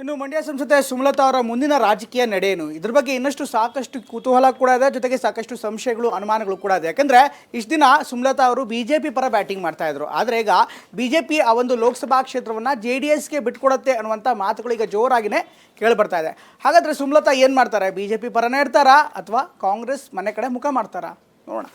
ಇನ್ನು ಮಂಡ್ಯ ಸಂಸದೆ ಸುಮಲತಾ ಅವರ ಮುಂದಿನ ರಾಜಕೀಯ ನಡೆಯೇನು? ಇದ್ರ ಬಗ್ಗೆ ಇನ್ನಷ್ಟು ಸಾಕಷ್ಟು ಕುತೂಹಲ ಕೂಡ ಇದೆ. ಜೊತೆಗೆ ಸಾಕಷ್ಟು ಸಂಶಯಗಳು, ಅನುಮಾನಗಳು ಕೂಡ ಇದೆ. ಯಾಕಂದ್ರೆ ಇಷ್ಟು ದಿನ ಸುಮಲತಾ ಅವರು ಬಿಜೆಪಿ ಪರ ಬ್ಯಾಟಿಂಗ್ ಮಾಡ್ತಾ ಇದ್ರು. ಆದರೆ ಈಗ ಬಿಜೆಪಿ ಆ ಒಂದು ಲೋಕಸಭಾ ಕ್ಷೇತ್ರವನ್ನ ಜೆ ಡಿ ಎಸ್ಗೆ ಬಿಟ್ಕೊಡತ್ತೆ ಅನ್ನುವಂಥ ಮಾತುಗಳು ಈಗ ಜೋರಾಗಿನೇ ಕೇಳಿಬರ್ತಾ ಇದೆ. ಹಾಗಾದ್ರೆ ಸುಮಲತಾ ಏನು ಮಾಡ್ತಾರೆ? ಬಿಜೆಪಿ ಪರನೇ ಇರ್ತಾರಾ ಅಥವಾ ಕಾಂಗ್ರೆಸ್ ಮನೆ ಕಡೆ ಮುಖ ಮಾಡ್ತಾರಾ? ನೋಡೋಣ.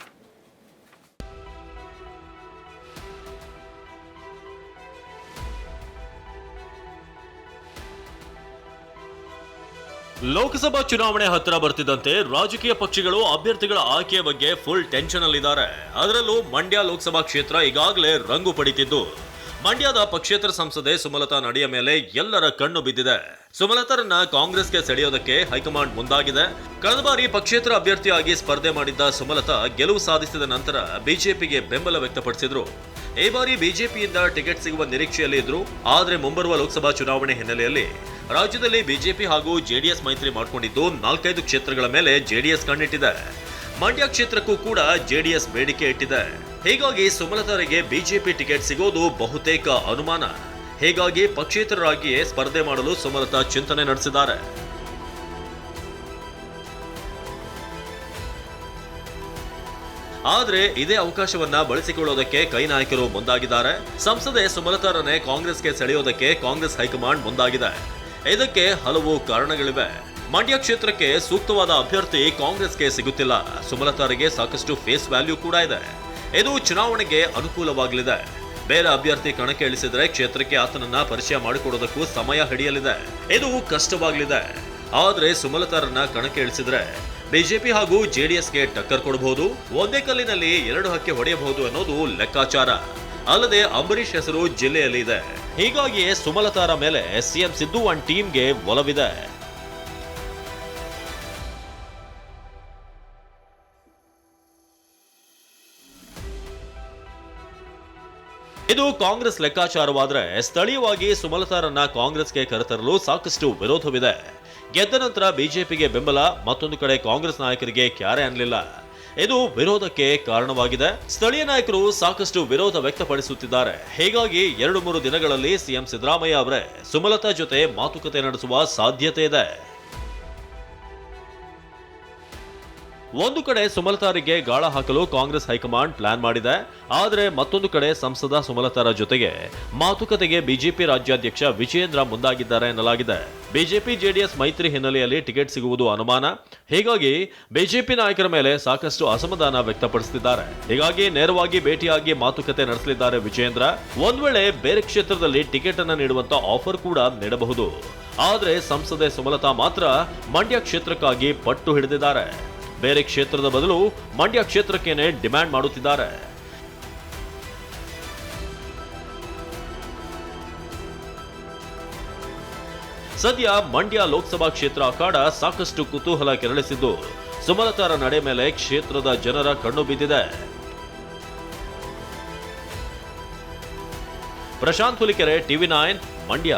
ಲೋಕಸಭಾ ಚುನಾವಣೆ ಹತ್ತಿರ ಬರ್ತಿದ್ದಂತೆ ರಾಜಕೀಯ ಪಕ್ಷಗಳು ಅಭ್ಯರ್ಥಿಗಳ ಆಯ್ಕೆಯ ಬಗ್ಗೆ ಫುಲ್ ಟೆನ್ಷನ್ ಅಲ್ಲಿದ್ದಾರೆ. ಅದರಲ್ಲೂ ಮಂಡ್ಯ ಲೋಕಸಭಾ ಕ್ಷೇತ್ರ ಈಗಾಗಲೇ ರಂಗು ಪಡಿತಿದ್ದು. ಮಂಡ್ಯದ ಪಕ್ಷೇತರ ಸಂಸದೆ ಸುಮಲತಾ ನಡೆಯ ಮೇಲೆ ಎಲ್ಲರ ಕಣ್ಣು ಬಿದ್ದಿದೆ. ಸುಮಲತಾರನ್ನ ಕಾಂಗ್ರೆಸ್ಗೆ ಸೆಳೆಯೋದಕ್ಕೆ ಹೈಕಮಾಂಡ್ ಮುಂದಾಗಿದೆ. ಕಳೆದ ಬಾರಿ ಪಕ್ಷೇತರ ಅಭ್ಯರ್ಥಿಯಾಗಿ ಸ್ಪರ್ಧೆ ಮಾಡಿದ್ದ ಸುಮಲತಾ ಗೆಲುವು ಸಾಧಿಸಿದ ನಂತರ ಬಿಜೆಪಿಗೆ ಬೆಂಬಲ ವ್ಯಕ್ತಪಡಿಸಿದ್ರು. ಈ ಬಾರಿ ಬಿಜೆಪಿಯಿಂದ ಟಿಕೆಟ್ ಸಿಗುವ ನಿರೀಕ್ಷೆಯಲ್ಲಿ ಇದ್ರು ಆದರೆ ಮುಂಬರುವ ಲೋಕಸಭಾ ಚುನಾವಣೆ ಹಿನ್ನೆಲೆಯಲ್ಲಿ ರಾಜ್ಯದಲ್ಲಿ ಬಿಜೆಪಿ ಹಾಗೂ ಜೆಡಿಎಸ್ ಮೈತ್ರಿ ಮಾಡಿಕೊಂಡಿದ್ದು ನಾಲ್ಕೈದು ಕ್ಷೇತ್ರಗಳ ಮೇಲೆ ಜೆಡಿಎಸ್ ಕಣ್ಣಿಟ್ಟಿದೆ. ಮಂಡ್ಯ ಕ್ಷೇತ್ರಕ್ಕೂ ಕೂಡ ಜೆಡಿಎಸ್ ಬೇಡಿಕೆ ಇಟ್ಟಿದೆ. ಹೀಗಾಗಿ ಸುಮಲತಾರಿಗೆ ಬಿಜೆಪಿ ಟಿಕೆಟ್ ಸಿಗೋದು ಬಹುತೇಕ ಅನುಮಾನ. ಹೀಗಾಗಿ ಪಕ್ಷೇತರರಾಗಿಯೇ ಸ್ಪರ್ಧೆ ಮಾಡಲು ಸುಮಲತಾ ಚಿಂತನೆ ನಡೆಸಿದ್ದಾರೆ. ಆದ್ರೆ ಇದೇ ಅವಕಾಶವನ್ನ ಬಳಸಿಕೊಳ್ಳೋದಕ್ಕೆ ಕೈ ನಾಯಕರು ಮುಂದಾಗಿದ್ದಾರೆ. ಸಂಸದೆ ಸುಮಲತಾರನ್ನೇ ಕಾಂಗ್ರೆಸ್ಗೆ ಸೆಳೆಯೋದಕ್ಕೆ ಕಾಂಗ್ರೆಸ್ ಹೈಕಮಾಂಡ್ ಮುಂದಾಗಿದೆ. ಇದಕ್ಕೆ ಹಲವು ಕಾರಣಗಳಿವೆ. ಮಂಡ್ಯ ಕ್ಷೇತ್ರಕ್ಕೆ ಸೂಕ್ತವಾದ ಅಭ್ಯರ್ಥಿ ಕಾಂಗ್ರೆಸ್ಗೆ ಸಿಗುತ್ತಿಲ್ಲ. ಸುಮಲತಾರಿಗೆ ಸಾಕಷ್ಟು ಫೇಸ್ ವ್ಯಾಲ್ಯೂ ಕೂಡ ಇದೆ. ಇದು ಚುನಾವಣೆಗೆ ಅನುಕೂಲವಾಗಲಿದೆ. ಬೇರೆ ಅಭ್ಯರ್ಥಿ ಕಣಕ್ಕೆ ಇಳಿಸಿದ್ರೆ ಕ್ಷೇತ್ರಕ್ಕೆ ಆತನನ್ನ ಪರಿಚಯ ಮಾಡಿಕೊಡೋದಕ್ಕೂ ಸಮಯ ಹಿಡಿಯಲಿದೆ. ಇದು ಕಷ್ಟವಾಗಲಿದೆ. ಆದ್ರೆ ಸುಮಲತಾರನ್ನ ಕಣಕ್ಕೆ ಇಳಿಸಿದ್ರೆ ಬಿಜೆಪಿ ಹಾಗೂ ಜೆಡಿಎಸ್ಗೆ ಟಕ್ಕರ್ ಕೊಡಬಹುದು ಒಂದೇ ಕಲ್ಲಿನಲ್ಲಿ ಎರಡು ಹಕ್ಕಿ ಹೊಡೆಯಬಹುದು ಅನ್ನೋದು ಲೆಕ್ಕಾಚಾರ. ಅಲ್ಲದೆ ಅಂಬರೀಷ್ ಹೆಸರು ಜಿಲ್ಲೆಯಲ್ಲಿ ಇದೆ. ಹೀಗಾಗಿಯೇ ಸುಮಲತಾರ ಮೇಲೆ ಸಿಎಂ ಸಿದ್ದು ಟೀಮ್ ಟೀಮ್ಗೆ ಒಲವಿದೆ. ಇದು ಕಾಂಗ್ರೆಸ್ ಲೆಕ್ಕಾಚಾರವಾದ್ರೆ ಸ್ಥಳೀಯವಾಗಿ ಸುಮಲತಾರನ್ನ ಕಾಂಗ್ರೆಸ್ಗೆ ಕರೆತರಲು ಸಾಕಷ್ಟು ವಿರೋಧವಿದೆ. ಗೆದ್ದ ನಂತರ ಬಿಜೆಪಿಗೆ ಬೆಂಬಲ, ಮತ್ತೊಂದು ಕಡೆ ಕಾಂಗ್ರೆಸ್ ನಾಯಕರಿಗೆ ಕ್ಯಾರೆ ಅನ್ನಲಿಲ್ಲ ಇದು ವಿರೋಧಕ್ಕೆ ಕಾರಣವಾಗಿದೆ. ಸ್ಥಳೀಯ ನಾಯಕರು ಸಾಕಷ್ಟು ವಿರೋಧ ವ್ಯಕ್ತಪಡಿಸುತ್ತಿದ್ದಾರೆ. ಹೀಗಾಗಿ ಎರಡು ಮೂರು ದಿನಗಳಲ್ಲಿ ಸಿಎಂ ಸಿದ್ದರಾಮಯ್ಯ ಅವರೇ ಸುಮಲತಾ ಜೊತೆ ಮಾತುಕತೆ ನಡೆಸುವ ಸಾಧ್ಯತೆ ಇದೆ. ಒಂದು ಕಡೆ ಸುಮಲತಾರಿಗೆ ಗಾಳ ಹಾಕಲು ಕಾಂಗ್ರೆಸ್ ಹೈಕಮಾಂಡ್ ಪ್ಲಾನ್ ಮಾಡಿದೆ, ಆದರೆ ಮತ್ತೊಂದು ಕಡೆ ಸಂಸದ ಸುಮಲತಾರ ಜೊತೆಗೆ ಮಾತುಕತೆಗೆ ಬಿಜೆಪಿ ರಾಜ್ಯಾಧ್ಯಕ್ಷ ವಿಜಯೇಂದ್ರ ಮುಂದಾಗಿದ್ದಾರೆ ಎನ್ನಲಾಗಿದೆ. ಬಿಜೆಪಿ ಜೆಡಿಎಸ್ ಮೈತ್ರಿ ಹಿನ್ನೆಲೆಯಲ್ಲಿ ಟಿಕೆಟ್ ಸಿಗುವುದು ಅನುಮಾನ. ಹೀಗಾಗಿ ಬಿಜೆಪಿ ನಾಯಕರ ಮೇಲೆ ಸಾಕಷ್ಟು ಅಸಮಾಧಾನ ವ್ಯಕ್ತಪಡಿಸುತ್ತಿದ್ದಾರೆ. ಹೀಗಾಗಿ ನೇರವಾಗಿ ಭೇಟಿಯಾಗಿ ಮಾತುಕತೆ ನಡೆಸಲಿದ್ದಾರೆ ವಿಜಯೇಂದ್ರ. ಒಂದ್ ವೇಳೆ ಬೇರೆ ಕ್ಷೇತ್ರದಲ್ಲಿ ಟಿಕೆಟ್ ಅನ್ನ ನೀಡುವಂತ ಆಫರ್ ಕೂಡ ನೀಡಬಹುದು. ಆದರೆ ಸಂಸದೆ ಸುಮಲತಾ ಮಾತ್ರ ಮಂಡ್ಯ ಕ್ಷೇತ್ರಕ್ಕಾಗಿ ಪಟ್ಟು ಹಿಡಿದಿದ್ದಾರೆ. ಬೇರೆ ಕ್ಷೇತ್ರದ ಬದಲು ಮಂಡ್ಯ ಕ್ಷೇತ್ರಕ್ಕೇನೆ ಡಿಮ್ಯಾಂಡ್ ಮಾಡುತ್ತಿದ್ದಾರೆ. ಸದ್ಯ ಮಂಡ್ಯ ಲೋಕಸಭಾ ಕ್ಷೇತ್ರ ಅಖಾಡ ಸಾಕಷ್ಟು ಕುತೂಹಲ ಕೆರಳಿಸಿದ್ದು, ಸುಮಲತಾರ ನಡೆ ಮೇಲೆ ಕ್ಷೇತ್ರದ ಜನರ ಕಣ್ಣು ಬಿದ್ದಿದೆ. Prashanth Hulikere, TV nine, Mandya.